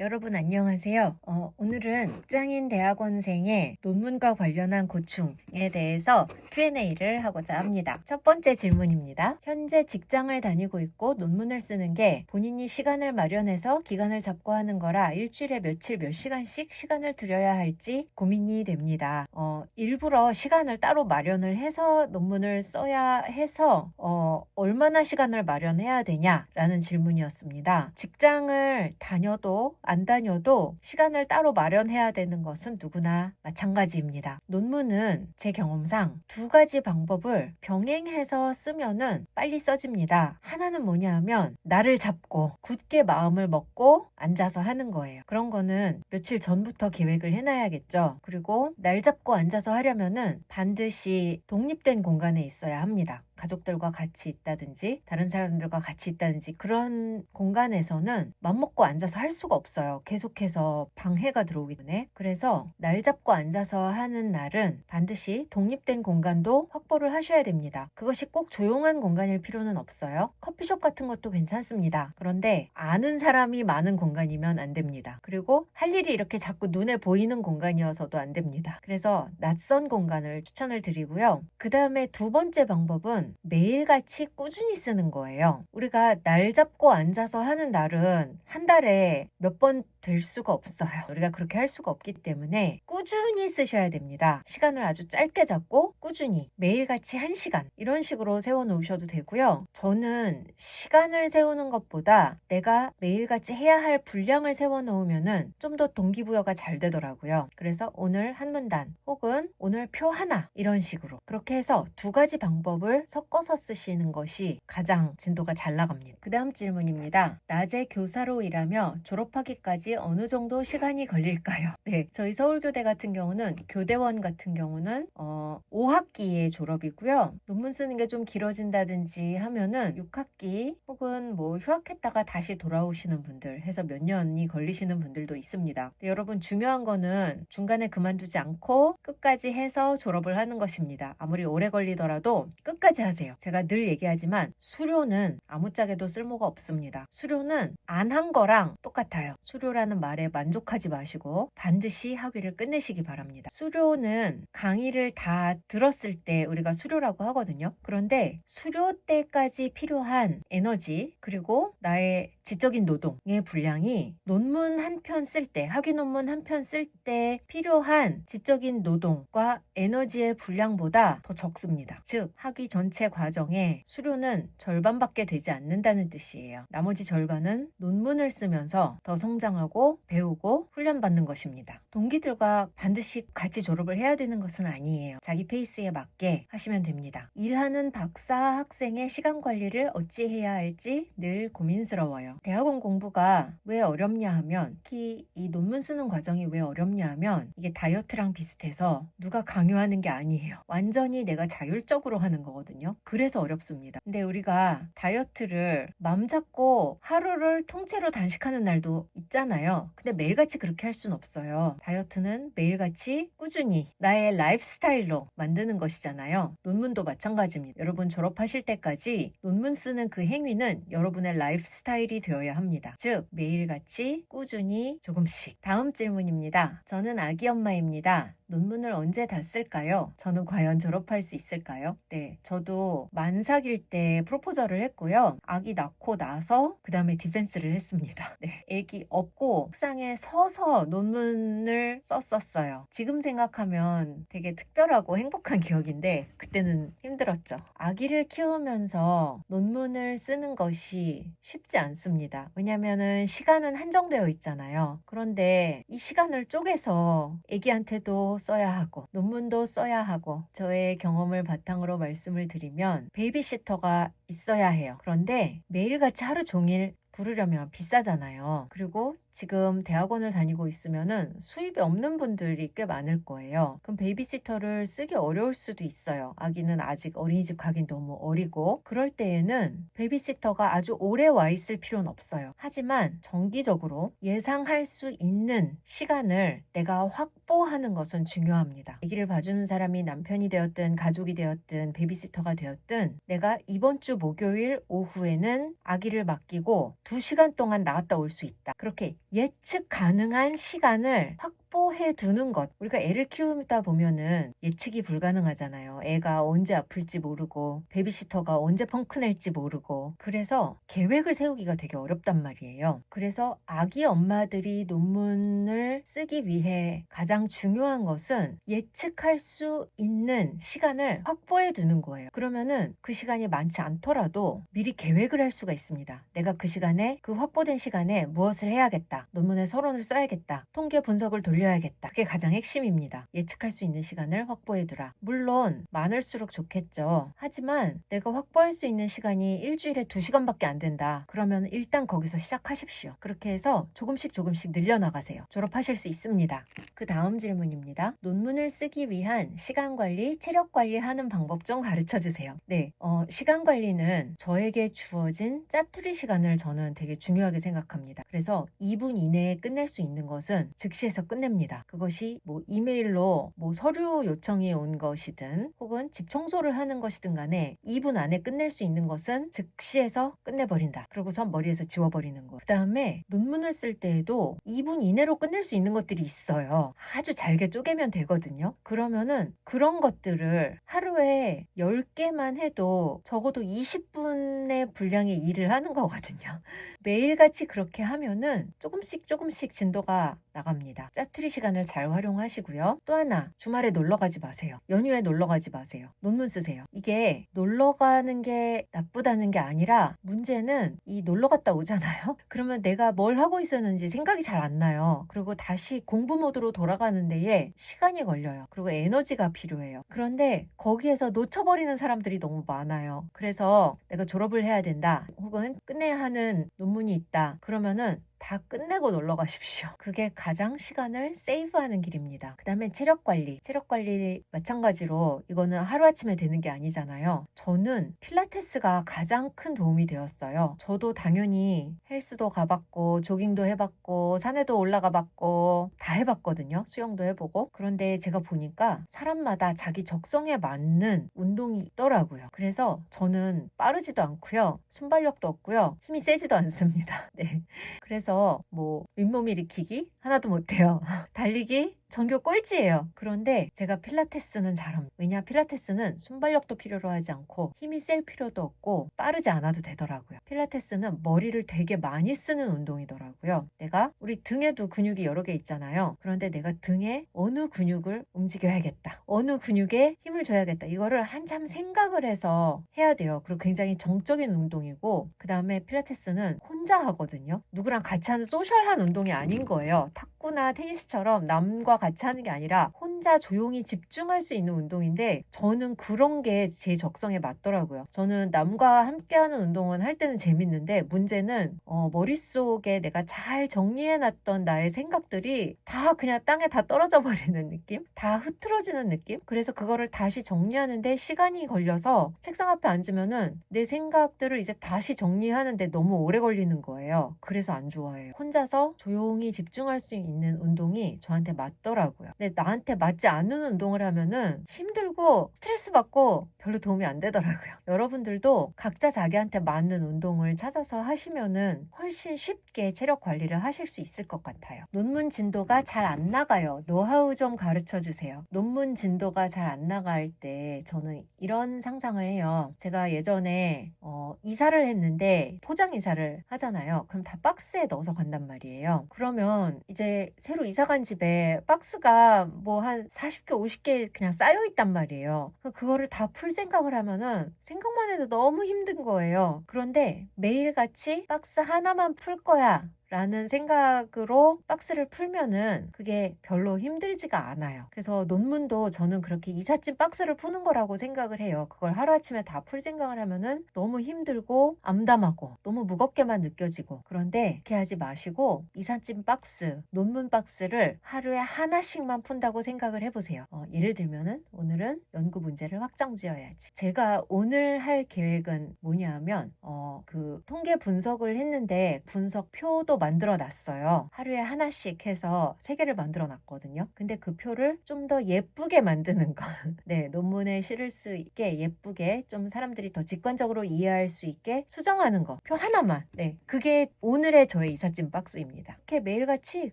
여러분 안녕하세요. 어, 오늘은 직장인 대학원생의 논문과 관련한 고충에 대해서 Q&A를 하고자 합니다. 첫 번째 질문입니다. 현재 직장을 다니고 있고 논문을 쓰는 게 본인이 시간을 마련해서 기간을 잡고 하는 거라 일주일에 며칠 몇 시간씩 시간을 들여야 할지 고민이 됩니다. 어, 일부러 시간을 따로 마련을 해서 논문을 써야 해서 어, 얼마나 시간을 마련해야 되냐라는 질문이었습니다. 직장을 다녀도 안 다녀도 시간을 따로 마련해야 되는 것은 누구나 마찬가지입니다. 논문은 제 경험상 두 가지 방법을 병행해서 쓰면은 빨리 써집니다. 하나는 뭐냐 하면 나를 잡고 굳게 마음을 먹고 앉아서 하는 거예요. 그런 거는 며칠 전부터 계획을 해놔야겠죠. 그리고 날 잡고 앉아서 하려면은 반드시 독립된 공간에 있어야 합니다. 가족들과 같이 있다든지 다른 사람들과 같이 있다든지 그런 공간에서는 맘먹고 앉아서 할 수가 없어요. 계속해서 방해가 들어오기 때문에 그래서 날 잡고 앉아서 하는 날은 반드시 독립된 공간도 확보를 하셔야 됩니다. 그것이 꼭 조용한 공간일 필요는 없어요. 커피숍 같은 것도 괜찮습니다. 그런데 아는 사람이 많은 공간이면 안 됩니다. 그리고 할 일이 이렇게 자꾸 눈에 보이는 공간이어서도 안 됩니다. 그래서 낯선 공간을 추천을 드리고요. 그 다음에 두 번째 방법은 매일같이 꾸준히 쓰는 거예요. 우리가 날 잡고 앉아서 하는 날은 한 달에 몇 번 될 수가 없어요. 우리가 그렇게 할 수가 없기 때문에 꾸준히 쓰셔야 됩니다. 시간을 아주 짧게 잡고 꾸준히 매일같이 한 시간 이런 식으로 세워 놓으셔도 되고요. 저는 시간을 세우는 것보다 내가 매일같이 해야 할 분량을 세워 놓으면은 좀더 동기부여가 잘 되더라고요. 그래서 오늘 한 문단 혹은 오늘 표 하나 이런 식으로 그렇게 해서 두 가지 방법을 섞어서 쓰시는 것이 가장 진도가 잘 나갑니다. 그 다음 질문입니다. 낮에 교사로 일하며 졸업하기까지 어느 정도 시간이 걸릴까요? 네, 저희 서울교대 같은 경우는 교대원 같은 경우는 어, 5학기에 졸업이고요. 논문 쓰는 게 좀 길어진다든지 하면은 6학기 혹은 뭐 휴학했다가 다시 돌아오시는 분들 해서 몇 년이 걸리시는 분들도 있습니다. 여러분 중요한 거는 중간에 그만두지 않고 끝까지 해서 졸업을 하는 것입니다. 아무리 오래 걸리더라도 끝까지 하세요. 제가 늘 얘기하지만 수료는 아무짝에도 쓸모가 없습니다. 수료는 안 한 거랑 똑같아요. 수료라는 말에 만족하지 마시고 반드시 학위를 끝내시기 바랍니다. 수료는 강의를 다 들었을 때 우리가 수료라고 하거든요. 그런데 수료 때까지 필요한 에너지 그리고 나의 지적인 노동의 분량이 논문 한 편 쓸 때, 학위 논문 한 편 쓸 때 필요한 지적인 노동과 에너지의 분량보다 더 적습니다. 즉, 학위 전체 과정에 수료는 절반밖에 되지 않는다는 뜻이에요. 나머지 절반은 논문을 쓰면서 더 성장하고 배우고 훈련받는 것입니다. 동기들과 반드시 같이 졸업을 해야 되는 것은 아니에요. 자기 페이스에 맞게 하시면 됩니다. 일하는 박사 학생의 시간 관리를 어찌 해야 할지 늘 고민스러워요. 대학원 공부가 왜 어렵냐 하면 특히 이 논문 쓰는 과정이 왜 어렵냐 하면 이게 다이어트랑 비슷해서 누가 강요하는 게 아니에요. 완전히 내가 자율적으로 하는 거거든요. 그래서 어렵습니다. 근데 우리가 다이어트를 맘 잡고 하루를 통째로 단식하는 날도 있잖아요. 근데 매일같이 그렇게 할 수는 없어요. 다이어트는 매일같이 꾸준히 나의 라이프 스타일로 만드는 것이잖아요. 논문도 마찬가지입니다. 여러분 졸업하실 때까지 논문 쓰는 그 행위는 여러분의 라이프 스타일이 되어야 합니다. 즉, 매일같이 꾸준히 조금씩. 다음 질문입니다. 저는 아기 엄마입니다. 논문을 언제 다 쓸까요? 저는 과연 졸업할 수 있을까요? 네, 저도 만삭일 때 프로포저를 했고요. 아기 낳고 나서 그 다음에 디펜스를 했습니다. 네, 아기 업고 책상에 서서 논문을 썼었어요. 지금 생각하면 되게 특별하고 행복한 기억인데 그때는 힘들었죠. 아기를 키우면서 논문을 쓰는 것이 쉽지 않습니다. 왜냐면은 시간은 한정되어 있잖아요. 그런데 이 시간을 쪼개서 아기한테도 써야 하고 논문도 써야 하고 저의 경험을 바탕으로 말씀을 드리면 베이비시터가 있어야 해요. 그런데 매일같이 하루 종일 부르려면 비싸잖아요. 그리고 지금 대학원을 다니고 있으면은 수입이 없는 분들이 꽤 많을 거예요. 그럼 베이비시터를 쓰기 어려울 수도 있어요. 아기는 아직 어린이집 가긴 너무 어리고 그럴 때에는 베이비시터가 아주 오래 와 있을 필요는 없어요. 하지만 정기적으로 예상할 수 있는 시간을 내가 확보하는 것은 중요합니다. 아기를 봐주는 사람이 남편이 되었든 가족이 되었든 베이비시터가 되었든 내가 이번 주 목요일 오후에는 아기를 맡기고 2시간 동안 나갔다 올 수 있다. 그렇게 예측 가능한 시간을 확 보해 두는 것. 우리가 애를 키우다 보면은 예측이 불가능하잖아요. 애가 언제 아플지 모르고, 베비시터가 언제 펑크 낼지 모르고. 그래서 계획을 세우기가 되게 어렵단 말이에요. 그래서 아기 엄마들이 논문을 쓰기 위해 가장 중요한 것은 예측할 수 있는 시간을 확보해 두는 거예요. 그러면은 그 시간이 많지 않더라도 미리 계획을 할 수가 있습니다. 내가 그 시간에 그 확보된 시간에 무엇을 해야겠다. 논문에 서론을 써야겠다. 통계 분석을 돌려 야겠다. 그게 가장 핵심입니다. 예측할 수 있는 시간을 확보해 두라. 물론 많을수록 좋겠죠. 하지만 내가 확보할 수 있는 시간이 일주일에 2시간밖에 안 된다. 그러면 일단 거기서 시작하십시오. 그렇게 해서 조금씩 조금씩 늘려나가세요. 졸업하실 수 있습니다. 그 다음 질문입니다. 논문을 쓰기 위한 시간 관리, 체력 관리 하는 방법 좀 가르쳐 주세요. 네, 어, 시간 관리는 저에게 주어진 짜투리 시간을 저는 되게 중요하게 생각합니다. 그래서 2분 이내에 끝낼 수 있는 것은 즉시해서 끝 냅니다. 그것이 뭐 이메일로 뭐 서류 요청이 온 것이든 혹은 집 청소를 하는 것이든 간에 2분 안에 끝낼 수 있는 것은 즉시해서 끝내버린다. 그러고선 머리에서 지워버리는 거. 그 다음에 논문을 쓸 때에도 2분 이내로 끝낼 수 있는 것들이 있어요. 아주 잘게 쪼개면 되거든요. 그러면은 그런 것들을 하루에 10개만 해도 적어도 20분의 분량의 일을 하는 거거든요. 매일같이 그렇게 하면은 조금씩 조금씩 진도가 나갑니다. 짜투리 시간을 잘 활용하시고요. 또 하나, 주말에 놀러 가지 마세요. 연휴에 놀러 가지 마세요. 논문 쓰세요. 이게 놀러 가는 게 나쁘다는 게 아니라 문제는 이 놀러 갔다 오잖아요. 그러면 내가 뭘 하고 있었는지 생각이 잘 안 나요. 그리고 다시 공부 모드로 돌아가는 데에 시간이 걸려요. 그리고 에너지가 필요해요. 그런데 거기에서 놓쳐버리는 사람들이 너무 많아요. 그래서 내가 졸업을 해야 된다. 혹은 끝내야 하는 논문 이 있다. 그러면은 다 끝내고 놀러 가십시오. 그게 가장 시간을 세이브하는 길입니다. 그 다음에 체력 관리. 체력 관리 마찬가지로 이거는 하루아침에 되는 게 아니잖아요. 저는 필라테스가 가장 큰 도움이 되었어요. 저도 당연히 헬스도 가봤고, 조깅도 해봤고, 산에도 올라가 봤고, 다 해봤거든요. 수영도 해보고. 그런데 제가 보니까 사람마다 자기 적성에 맞는 운동이 있더라고요. 그래서 저는 빠르지도 않고요. 순발력도 없고요. 힘이 세지도 않습니다. 네. 그래서 뭐 윗몸 일으키기 하나도 못해요. 달리기 전교 꼴찌예요. 그런데 제가 필라테스는 잘합니다. 왜냐 필라테스는 순발력도 필요로 하지 않고 힘이 셀 필요도 없고 빠르지 않아도 되더라고요. 필라테스는 머리를 되게 많이 쓰는 운동이더라고요. 내가 우리 등에도 근육이 여러 개 있잖아요. 그런데 내가 등에 어느 근육을 움직여야겠다. 어느 근육에 힘을 줘야겠다. 이거를 한참 생각을 해서 해야 돼요. 그리고 굉장히 정적인 운동이고 그 다음에 필라테스는 혼자 하거든요. 누구랑 같이 하는 소셜한 운동이 아닌 거예요. 탁구나 테니스처럼 남과 같이 하는 게 아니라 혼자 조용히 집중할 수 있는 운동인데 저는 그런 게 제 적성에 맞더라고요. 저는 남과 함께 하는 운동은 할 때는 재밌는데 문제는 어, 머릿속에 내가 잘 정리해놨던 나의 생각들이 다 그냥 땅에 다 떨어져 버리는 느낌? 다 흐트러지는 느낌? 그래서 그거를 다시 정리하는데 시간이 걸려서 책상 앞에 앉으면은 내 생각들을 이제 다시 정리하는데 너무 오래 걸리는 거예요. 그래서 안 좋아해요. 혼자서 조용히 집중할 수 있는 운동이 저한테 맞더라고요. 근데 나한테 맞지 않는 운동을 하면은 힘들고 스트레스 받고 별로 도움이 안 되더라고요. 여러분들도 각자 자기한테 맞는 운동을 찾아서 하시면은 훨씬 쉽게 체력 관리를 하실 수 있을 것 같아요. 논문 진도가 잘 안 나가요. 노하우 좀 가르쳐 주세요. 논문 진도가 잘 안 나갈 때 저는 이런 상상을 해요. 제가 예전에 어, 이사를 했는데 포장 이사를 하잖아요. 그럼 다 박스에 넣어서 간단 말이에요. 그러면 이제 새로 이사 간 집에 박스가 뭐 한 40개, 50개 그냥 쌓여 있단 말이에요. 그- 그거를 다 풀 생각을 하면은 생각만 해도 너무 힘든 거예요. 그런데 매일같이 박스 하나만 풀 거야. 라는 생각으로 박스를 풀면은 그게 별로 힘들지가 않아요. 그래서 논문도 저는 그렇게 이삿짐 박스를 푸는 거라고 생각을 해요. 그걸 하루아침에 다 풀 생각을 하면은 너무 힘들고 암담하고 너무 무겁게만 느껴지고 그런데 그렇게 하지 마시고 이삿짐 박스, 논문 박스를 하루에 하나씩만 푼다고 생각을 해보세요. 어, 예를 들면은 오늘은 연구 문제를 확정 지어야지. 제가 오늘 할 계획은 뭐냐 하면 어, 그 통계 분석을 했는데 분석 표도 만들어 놨어요. 하루에 하나씩 해서 세 개를 만들어 놨거든요. 근데 그 표를 좀 더 예쁘게 만드는 거. 네, 논문에 실을 수 있게 예쁘게 좀 사람들이 더 직관적으로 이해할 수 있게 수정하는 거. 표 하나만. 네, 그게 오늘의 저의 이삿짐 박스입니다. 이렇게 매일같이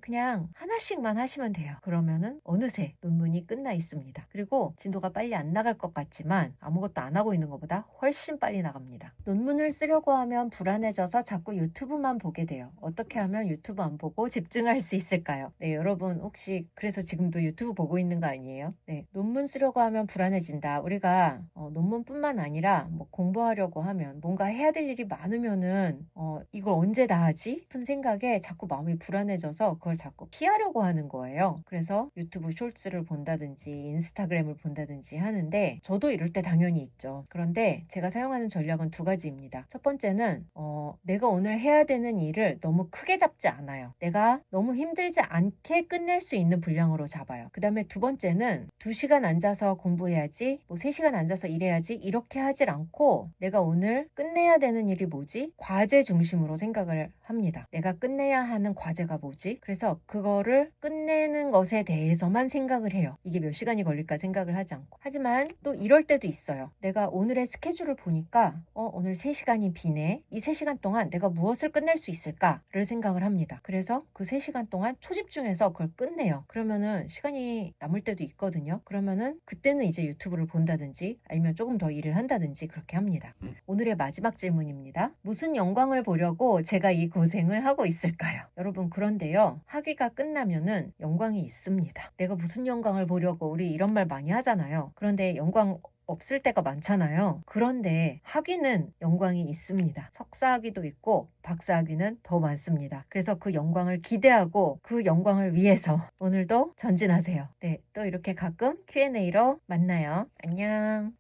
그냥 하나씩만 하시면 돼요. 그러면은 어느새 논문이 끝나 있습니다. 그리고 진도가 빨리 안 나갈 것 같지만 아무것도 안 하고 있는 것보다 훨씬 빨리 나갑니다. 논문을 쓰려고 하면 불안해져서 자꾸 유튜브만 보게 돼요. 어떻게 하면 유튜브 안 보고 집중할 수 있을까요? 네, 여러분 혹시 그래서 지금도 유튜브 보고 있는 거 아니에요? 네, 논문 쓰려고 하면 불안해진다. 우리가 어, 논문뿐만 아니라 뭐 공부하려고 하면 뭔가 해야 될 일이 많으면은 어, 이걸 언제 다 하지? 싶은 생각에 자꾸 마음이 불안해져서 그걸 자꾸 피하려고 하는 거예요. 그래서 유튜브 쇼츠를 본다든지 인스타그램을 본다든지 하는데 저도 이럴 때 당연히 있죠. 그런데 제가 사용하는 전략은 두 가지입니다. 첫 번째는 어, 내가 오늘 해야 되는 일을 너무 크게 잡지 않아요. 내가 너무 힘들지 않게 끝낼 수 있는 분량으로 잡아요. 그 다음에 두 번째는 두 시간 앉아서 공부해야지, 뭐세 시간 앉아서 일해야지 이렇게 하질 않고 내가 오늘 끝내야 되는 일이 뭐지? 과제 중심으로 생각을 합니다. 내가 끝내야 하는 과제가 뭐지? 그래서 그거를 끝내는 것에 대해서만 생각을 해요. 이게 몇 시간이 걸릴까 생각을 하지 않고. 하지만 또 이럴 때도 있어요. 내가 오늘의 스케줄을 보니까 어, 오늘 3시간이 비네. 이 3시간 동안 내가 무엇을 끝낼 수 있을까를 생각 을 합니다. 그래서 그 3시간 동안 초집중해서 그걸 끝내요. 그러면은 시간이 남을 때도 있거든요. 그러면은 그때는 이제 유튜브를 본다든지 아니면 조금 더 일을 한다든지 그렇게 합니다. 오늘의 마지막 질문입니다. 무슨 영광을 보려고 제가 이 고생을 하고 있을까요? 여러분 그런데요. 학위가 끝나면은 영광이 있습니다. 내가 무슨 영광을 보려고 우리 이런 말 많이 하잖아요. 그런데 영광 없을 때가 많잖아요. 그런데 학위는 영광이 있습니다. 석사 학위도 있고 박사 학위는 더 많습니다. 그래서 그 영광을 기대하고 그 영광을 위해서 오늘도 전진하세요. 네, 또 이렇게 가끔 Q&A로 만나요. 안녕.